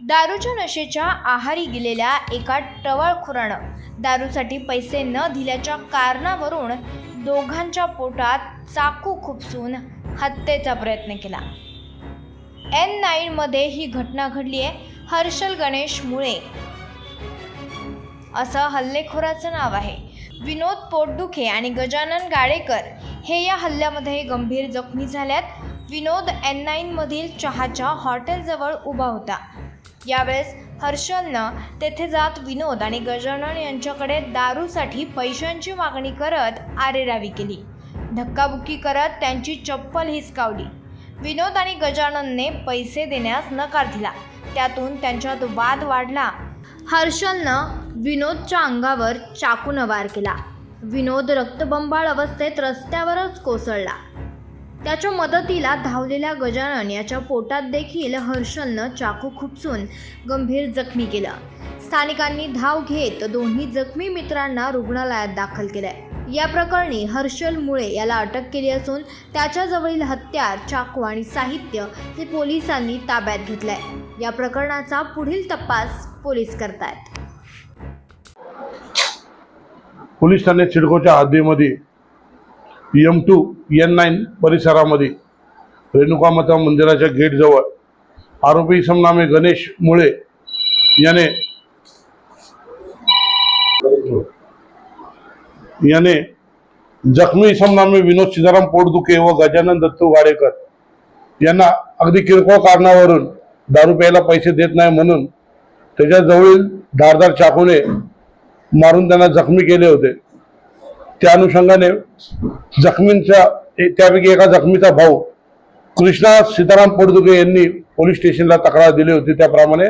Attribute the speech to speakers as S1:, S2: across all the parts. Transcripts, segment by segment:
S1: दारूच्या नशेच्या आहारी गेलेल्या एका टवाळखोरानं दारूसाठी पैसे न दिल्याच्या कारणावरून दोघांच्या पोटात चाकू खुपसून हत्येचा प्रयत्न केला. एन नाईनमध्ये ही घटना घडली आहे हर्षल गणेश मुळे. असं हल्लेखोराचं नाव आहे. विनोद पोटदुखे आणि गजानन गाडेकर हे या हल्ल्यामध्ये गंभीर जखमी झाल्यात. विनोद एन नाईनमधील चहाच्या हॉटेलजवळ उभा होता. यावेळेस हर्षलनं तेथे जात विनोद आणि गजानन यांच्याकडे दारूसाठी पैशांची मागणी करत आरेरावी केली. धक्काबुक्की करत त्यांची चप्पल हिसकावली. विनोद आणि गजाननने पैसे देण्यास नकार दिला. त्यातून त्यांच्यात वाद वाढला. हर्षलनं विनोदच्या अंगावर चाकून वार केला. विनोद रक्तबंबाळ अवस्थेत रस्त्यावरच कोसळला. त्याच्या मदतीला धावलेल्या गजानन याच्या पोटात देखील हर्षलनं चाकू खुपसून गंभीर जखमी केलं. स्थानिकांनी धाव घेत दोन्ही जखमी मित्रांना रुग्णालयात दाखल केलंय. या प्रकरणी हर्षल मुळे याला अटक केली असून त्याच्याजवळील हत्यार चाकू आणि साहित्य हे पोलिसांनी ताब्यात घेतलंय. या प्रकरणाचा पुढील तपास पोलीस करतायत.
S2: पोलीस ठाणे सिडकोच्या हद्दीमध्ये एम टू एन नाईन परिसरामध्ये रेणुका माता मंदिराच्या गेटजवळ आरोपी समनामे गणेश मुळे याने याने जखमी समनामे विनोद सीताराम पोटदुखे व गजानन दत्तू गाडेकर यांना अगदी किरकोळ कारणावरून दारू प्यायला पैसे देत नाही म्हणून त्याच्याजवळील धारदार चाकूने मारून त्यांना जखमी केले होते. त्या अनुषंगाने जखमींच्या त्यापैकी एका जखमीचा भाऊ कृष्णा सीताराम पोडदुगे यांनी पोलीस स्टेशनला तक्रार दिली होती. त्याप्रमाणे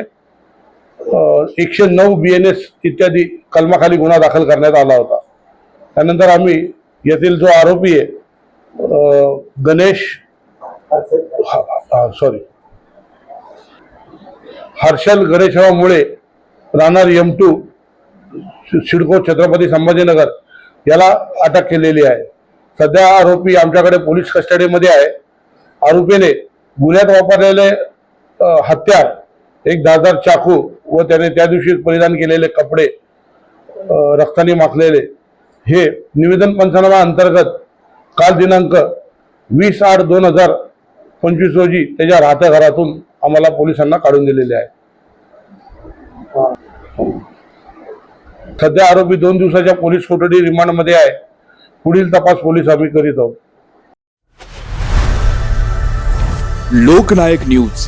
S2: एकशे नऊ बी एन एस इत्यादी कलमाखाली गुन्हा दाखल करण्यात आला होता. त्यानंतर आम्ही येथील जो आरोपी आहे गणेश सॉरी हर्षल गणेशराव मुळे राहणार एम टू सिडको छत्रपती संभाजीनगर याला अटक केलेली आहे. सध्या आरोपी आमच्याकडे पोलीस कस्टडीमध्ये आहे. आरोपीने गुन्ह्यात वापरलेले हत्यार एक दादार चाकू व त्याने त्या दिवशी परिधान केलेले कपडे रक्ताने माखलेले. हे निवेदन पंचनामा अंतर्गत काल दिनांक वीस आठ दोन हजार पंचवीस रोजी त्याच्या राहत्या घरातून आम्हाला पोलिसांना काढून दिलेले आहे. सध्या आरोपी दोन दिवसाच्या पोलीस कोठडी रिमांडमध्ये आहे. पुढील तपास पोलीस आम्ही करीत आहोत.
S3: लोकनायक न्यूज.